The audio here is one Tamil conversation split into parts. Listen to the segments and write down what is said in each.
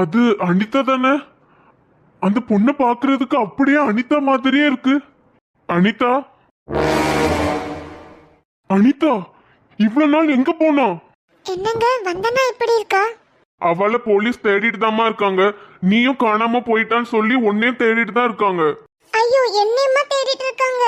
அது அனிதா தானே? அந்த பொண்ணை பாக்குறதுக்கு அப்படியே அனிதா மாதிரியே இருக்கு. அனிதா? அனிதா இவ்வளவு நாள் எங்க போனா? என்னங்க வந்தனா எப்படி இருக்கா? அவளை போலீஸ் தேடிட்டு தாம்மா இருக்காங்க. நீயும் காணாம போயிட்டான்னு சொல்லி உன்னையும் தேடிட்டு தான் இருக்காங்க. ஐயோ என்னையுமா தேடிட்டு இருக்காங்க?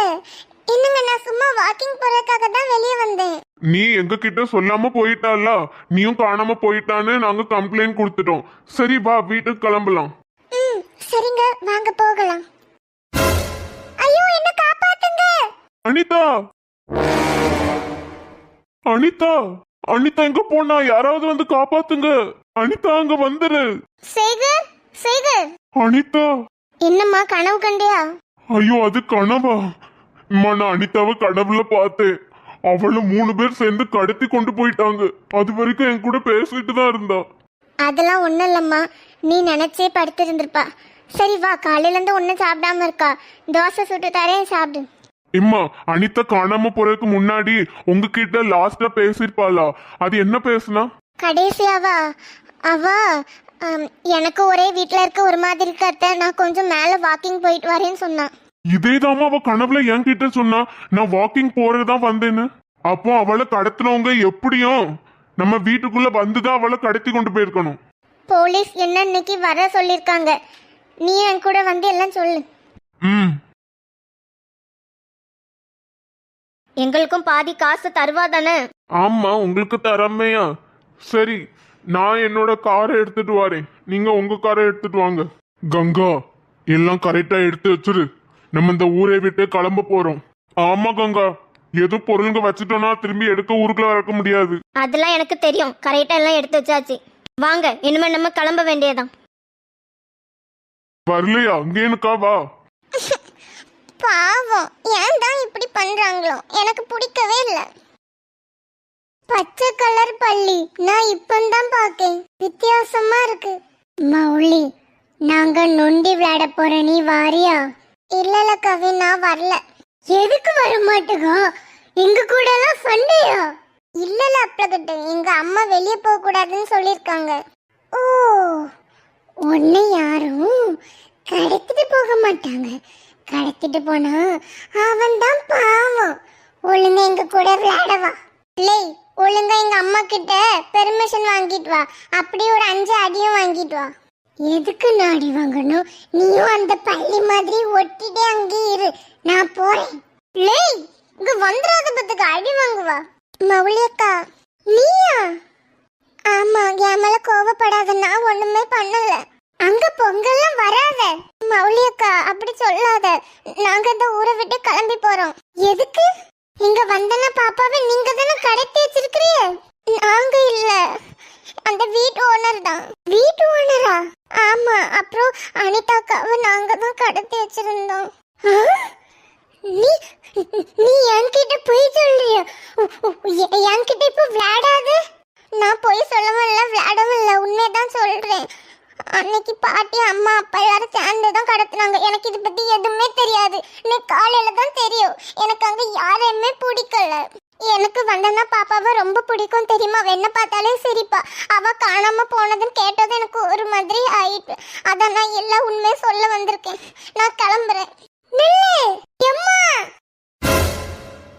என்னங்க நான் சும்மா வாக்கிங் போறதுக்காக தான் வெளியே வந்தேன். நீ எங்க கிட்ட சொல்லாம போயிட்டால நீயும் காணாம போயிட்டான்னு நாங்க கம்ப்ளைண்ட் கொடுத்துட்டோம். சரி வா வீட்டுக்கு கிளம்பலாம். ம் சரிங்க. வாங்க போகலாம். ஐயோ என்ன காப்பாத்துங்க? அனிதா! அனிதா! அனிதா எங்க போனா? யாராவது வந்து காப்பாத்துங்க. அனிதா அங்க வந்துரு. சேகர் சேகர். அனிதா! என்னம்மா கனவு கண்டியா? ஐயோ அது கனவா? அம்மா நான் அனிதாவை கனவுல பார்த்தேன். அவளை மூணு பேர் சேர்ந்து கடத்தி கொண்டு போயிட்டாங்க. அது வரைக்கும் என் கூட பேசிட்டு தான் இருந்தா. அதெல்லாம் ஒன்றும் இல்லைம்மா. நீ நினச்சே படுத்திருந்திருப்பா. சரி வா காலையிலேருந்து ஒன்றும் சாப்பிடாம இருக்கா? தோசை சுட்டு தரேன் சாப்பிடு. இம்மா அனிதா காணாம போறதுக்கு முன்னாடி உங்ககிட்ட லாஸ்டா பேசிருப்பாளா அது என்ன பேசுனா? கடைசியாவா? அவ ஆம், எனக்கு ஒரே வீட்டில் இருக்க ஒரு மாதிரி இருக்க அத்தை நான் கொஞ்சம் மேலே வாக்கிங் போயிட்டு வரேன்னு சொன்னான். இதேதாம்மா அவ கனவுல என்கிட்ட சொன்னா நான் வாக்கிங் போறதுதான் வந்தேன்னு. அப்போ அவளை கடத்தினவங்க எப்படியும் நம்ம வீட்டுக்குள்ள வந்துதான் அவளை கடத்தி கொண்டு போயிருக்கணும். போலீஸ் என்ன இன்னைக்கு வர சொல்லியிருக்காங்க நீ என் கூட வந்து எல்லாம் சொல்லு. ம். எங்களுக்கும் பாதி காசு தருவா தானே ஆமா உங்களுக்கு தரமையா? சரி நான் என்னோட காரை எடுத்துட்டு வரேன். நீங்க உங்க காரை எடுத்துட்டு வாங்க. கங்கா எல்லாம் கரெக்டா எடுத்து வச்சிரு. நம்ம இந்த ஊரை விட்டு கிளம்ப போறோம். ஆமா கங்கா. எது பொருளுங்க வச்சுட்டோம்னா திரும்பி எடுக்க ஊருக்குள்ள இறக்க முடியாது. அதெல்லாம் எனக்கு தெரியும். கரெக்டாக எல்லாம் எடுத்து வச்சாச்சு. வாங்க இனிமே நம்ம கிளம்ப வேண்டியதான் வரலையா? அங்கேனுக்கா வா. பாவம். ஏன் தான் இப்படி பண்றாங்களோ? எனக்கு பிடிக்கவே இல்லை. பச்சை கலர் பள்ளி. நான் இப்பந்தான் பார்க்கேன். வித்தியாசமா இருக்கு. மௌலி நாங்க நொண்டி விளையாட போறோம் நீ வாரியா? இல்லல கவி நான் வரல. எதுக்கு வர மாட்டேங்கோ எங்க கூட எல்லாம் சண்டையா? இல்லல அப்பளகட்டு எங்க அம்மா வெளியே போக கூடாதுன்னு சொல்லிருக்காங்க. ஓ உன்னை யாரும் கடத்திட்டு போக மாட்டாங்க. கடத்திட்டு போனா அவன் தான் பாவம். ஒழுங்கா எங்க கூட விளையாடவா இல்லை ஒழுங்கா எங்க அம்மா கிட்ட பெர்மிஷன் வாங்கிட்டு வா. அப்படியே ஒரு அஞ்சு அடியும் வாங்கிட்டு வா. எதுக்கு நாடி வாங்கணும்? நீயும் அந்த பள்ளி மாதிரி ஒட்டிட்டே அங்கே இரு. நான் போறேன். லேய் இங்க வந்துடாத பத்துக்கு அடி வாங்குவா. மவுளியக்கா நீயா? ஆமா என் மேல கோவப்படாத. நான் ஒண்ணுமே பண்ணல. அங்க பொங்கல்லாம் வராத. மவுளியக்கா அப்படி சொல்லாத. நாங்க இந்த ஊரை விட்டு கிளம்பி போறோம். எதுக்கு? இங்க வந்தனா பாப்பாவை நீங்க தானே கடத்தி வச்சிருக்கிறீ நாங்க இல்ல. அந்த வீட்டு ஓனர் தான். வீட்டு ஓனரா ஆமா அப்புறம் அனிதாக்காவை நாங்க தான் கடத்தி வச்சிருந்தோம். நீ நீ என்கிட்ட போய் சொல்றிய? என்கிட்ட இப்ப விளையாடாத. நான் போய் சொல்லவும் இல்லை விளையாடவும் இல்லை உண்மையதான் சொல்றேன். அன்னைக்கு பாட்டி அம்மா அப்பா எல்லாரும் சேர்ந்து தான் கடத்துனாங்க. எனக்கு இதை பத்தி எதுவுமே தெரியாது. இன்னைக்கு காலையில தான் தெரியும். எனக்கு அங்க யாரையுமே பிடிக்கல. எனக்கு வந்தனா பாப்பாவை ரொம்ப பிடிக்கும் தெரியுமா? என்ன பார்த்தாலே சிரிப்பா. அவ காணாம போனதுன்னு கேட்டது எனக்கு ஒரு மாதிரி ஆயிட்டு. அதான் நான் எல்லா உண்மையும் சொல்ல வந்திருக்கேன். நான் கிளம்புறேன். எம்மா!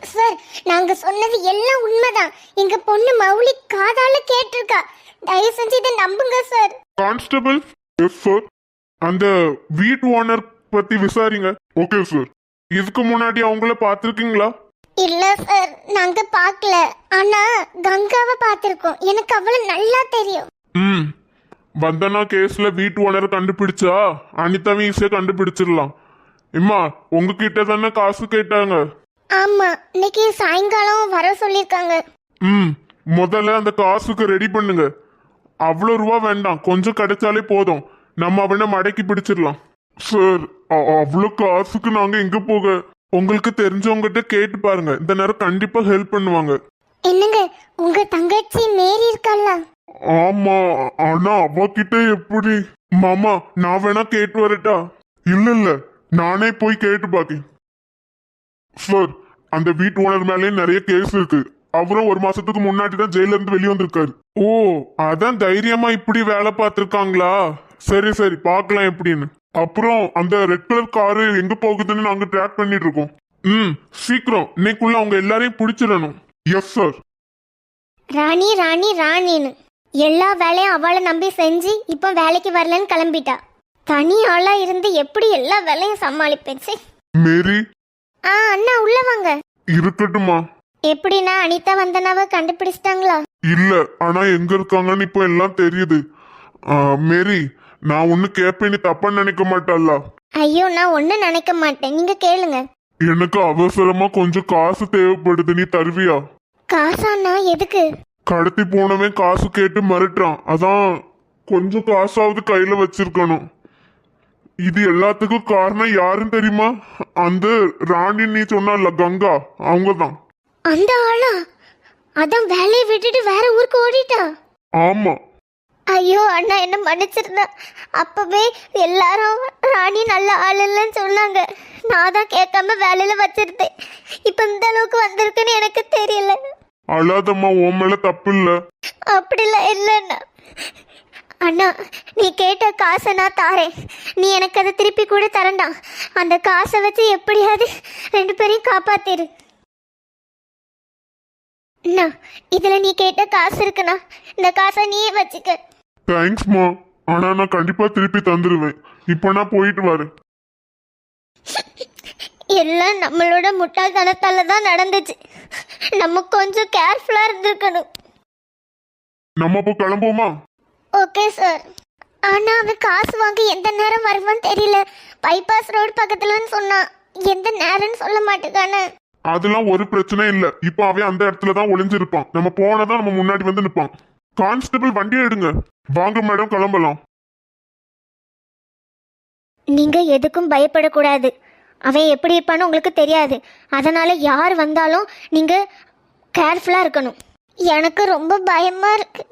சார் நாங்க சொன்னது எல்லாம் உண்மைதான். எங்க பொண்ணு மௌலி காதால கேட்டிருக்கா. தயவு செஞ்சு இதை நம்புங்க சார். கான்ஸ்டபிள் எஸ் சார் அந்த வீட் ஓனர் பத்தி விசாரிங்க. Okay sir. இதுக்கு முன்னாடி அவங்கள பார்த்துருக்கீங்களா? இல்ல சார். நாங்க பார்க்கல ஆனா கங்காவை பார்த்திருக்கோம் எனக்கு அவளை நல்லா தெரியும். ம். வந்தனா கேஸ்ல வீட்டு ஓனர் கண்டுபிடிச்சா அனிதாவை ஈஸியா கண்டுபிடிச்சிடலாம். இம்மா உங்ககிட்ட தானே காசு கேட்டாங்க. ஆமா இன்னைக்கு சாயங்காலம் வர சொல்லிருக்காங்க ம். முதல்ல அந்த காசுக்கு ரெடி பண்ணுங்க. அவ்வளோ ரூபா வேண்டாம். கொஞ்சம் கிடைச்சாலே போதும். நம்ம அவனை மடக்கி பிடிச்சிடலாம். சார் அவ்வளோ காசுக்கு நாங்க எங்க போக? உங்களுக்கு தெரிஞ்சவங்ககிட்ட கேட்டு பாருங்க. இந்த நேரம் கண்டிப்பா ஹெல்ப் பண்ணுவாங்க. என்னங்க உங்க தங்கச்சி மேரி இருக்கல்ல ஆமா ஆனா அவகிட்ட எப்படி? மாமா நான் வேணா கேட்டு வரட்டா? இல்ல இல்ல நானே போய் கேட்டு பாக்கேன். சார் அந்த வீட்டு ஓனர் மேலே நிறைய கேஸ் இருக்கு. அவரும் ஒரு மாசத்துக்கு முன்னாடி தான் ஜெயில இருந்து வெளியே வந்திருக்காரு. ஓ அதான் தைரியமா இப்படி வேலை பார்த்திருக்காங்களா? சரி சரி பார்க்கலாம் எப்படின்னு. அப்புறம் அந்த ரெட் கலர் காரு எங்க போகுதுன்னு நாங்க ட்ராக் பண்ணிட்டு இருக்கோம். ம் சீக்கிரம். இன்னைக்குள்ள அவங்க எல்லாரையும் பிடிச்சிடணும். எஸ் சார் ராணி ராணி ராணின்னு. எல்லா வேலையும் அவளை நம்பி செஞ்சு இப்போ வேலைக்கு வரலன்னு கிளம்பிட்டா. தனி ஆளா இருந்து எப்படி எல்லா வேலையும் சமாளிப்பேன்? சே. மேரி. ஆ அண்ணா உள்ள வாங்க. இருக்கட்டுமா எப்படின்னா அனிதா வந்தனாவ கண்டுபிடிச்சிட்டாங்களா? இல்ல ஆனா எங்க இருக்காங்கன்னு இப்போ எல்லாம் தெரியுது. ஆ, மேரி நான் ஒண்ணு கேட்பேன் நீ தப்பா நினைக்க மாட்டல்ல. ஐயோ நான் ஒன்றும் நினைக்க மாட்டேன். நீங்க கேளுங்க. எனக்கு அவசரமா கொஞ்சம் காசு தேவைப்படுது நீ தருவியா? காசாண்ணா எதுக்கு? கடத்தி போனவன் காசு கேட்டு மிரட்டுறான். அதான் கொஞ்சம் காசாவது கையில வச்சிருக்கணும். இது எல்லாத்துக்கும் காரணம் யாருன்னு தெரியுமா? அந்த ராணி நீ சொன்னல கங்கா. அவங்கதான். அந்த ஆளா? அதான் வேலையை விட்டுட்டு வேற ஊருக்கு ஓடிட்டா? ஆமா. ஐயோ அண்ணா என்ன மன்னிச்சிருந்தா அப்பவே எல்லாரும் ராணி நல்ல ஆள் இல்லைன்னு சொன்னாங்க. நான் தான் கேட்காம வேலையில வச்சிருந்தேன். இப்போ இந்த அளவுக்கு வந்திருக்குன்னு எனக்கு தெரியல. அழாதம்மா உன் மேல தப்பு இல்ல அப்படிலாம் இல்லைண்ணா அண்ணா. நீ கேட்ட காசை நான் தாரேன். நீ எனக்கு அதை திருப்பி கூட தரண்டா அந்த காசை வச்சு எப்படியாவது ரெண்டு பேரையும் காப்பாத்திரு. அண்ணா இதுல நீ கேட்ட காசு இருக்குண்ணா. இந்த காசை நீயே வச்சுக்க. தேங்க்ஸ்மா ஆனா நான் கண்டிப்பா திருப்பி தந்துருவேன். இப்போ நான் போயிட்டு வரேன். எல்லாம் நம்மளோட முட்டாள்தனத்தால தான் நடந்துச்சு. நம்ம கொஞ்சம் கேர்ஃபுல்லா இருந்திருக்கணும். நம்ம இப்போ கிளம்புவோமா? ஓகே சார் ஆனா அவன் காசு வாங்க எந்த நேரம் வருவான்னு தெரியல. பைபாஸ் ரோடு பக்கத்துலன்னு சொன்னான். எந்த நேரம்னு சொல்ல மாட்டேங்கானே அதெல்லாம் ஒரு பிரச்சனை இல்ல. இப்போ அவன் அந்த இடத்துல தான் ஒளிஞ்சிருப்பான். நம்ம போனதான் நம்ம முன்னாடி வந்து நிப்பான். கான்ஸ்டபிள் வண்டியை எடுங்க. வாங்க மேடம் கிளம்பலாம். நீங்க எதுக்கும் பயப்படக்கூடாது. அவன் எப்படி இருப்பான்னு உங்களுக்கு தெரியாது. அதனால யார் வந்தாலும் நீங்க கேர்ஃபுல்லா இருக்கணும். எனக்கு ரொம்ப பயமா இருக்கு.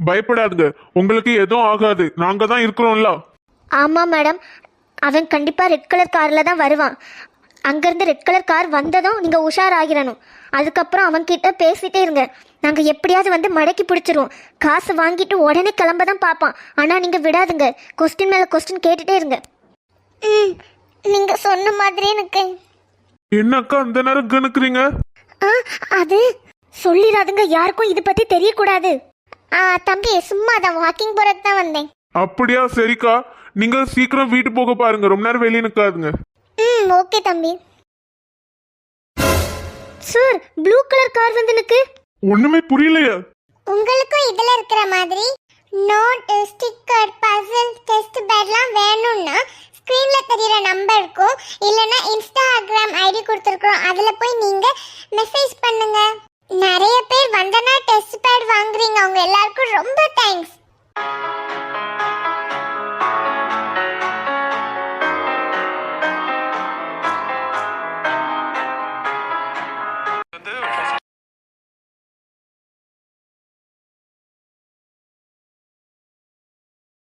பயப்படாதுங்க. உங்களுக்கு எதுவும் ஆகாது. நாங்க தான் இருக்கிறோம்ல. ஆமாம் மேடம். அவன் கண்டிப்பாக ரெட் கலர் காரில் தான் வருவான். அங்கேருந்து ரெட் கலர் கார் வந்ததும் நீங்கள் உஷாராகிடணும் அதுக்கப்புறம் அவன்கிட்ட பேசிட்டே இருங்க. நாங்கள் எப்படியாவது வந்து மடக்கி பிடிச்சிருவோம். காசு வாங்கிட்டு உடனே கிளம்ப தான் பார்ப்பான். ஆனால் நீங்கள் விடாதுங்க. கொஸ்டின் மேலே கொஸ்டின் கேட்டுட்டே இருங்க. ம் நீங்கள் சொன்ன மாதிரி எனக்கு. என்னக்கா அந்த நேரம் கணக்குறீங்க ஆ அது சொல்லிடாதுங்க. யாருக்கும் இது பற்றி தெரியக்கூடாது. ஆ தம்பி சும்மா தான் வாக்கிங் போகிறதுக்கு தான் வந்தேன். அப்படியா? சரிக்கா. நீங்க சீக்கிரம் வீட்டு போக பாருங்க. ரொம்ப நேரம் வெளியே நிக்காதுங்க. ம் ஓகே தம்பி. சார் ப்ளூ கலர் கார் வந்து நிற்கு ஒண்ணுமே புரியலையா. உங்களுக்கும் இதுல இருக்கிற மாதிரி நோட் ஸ்டிக்கர் பசில் டெஸ்ட் பேட்லாம் வேணும்னா ஸ்க்ரீன்ல தெரியற நம்பருக்கும் இல்லனா இன்ஸ்டாகிராம் ஐடி கொடுத்துருக்கோம் அதுல போய் நீங்க மெசேஜ் பண்ணுங்க. நிறைய பேர் வந்தனா டெஸ்ட் பேட் வாங்குறீங்க. அவங்க எல்லாருக்கும் ரொம்ப தேங்க்ஸ்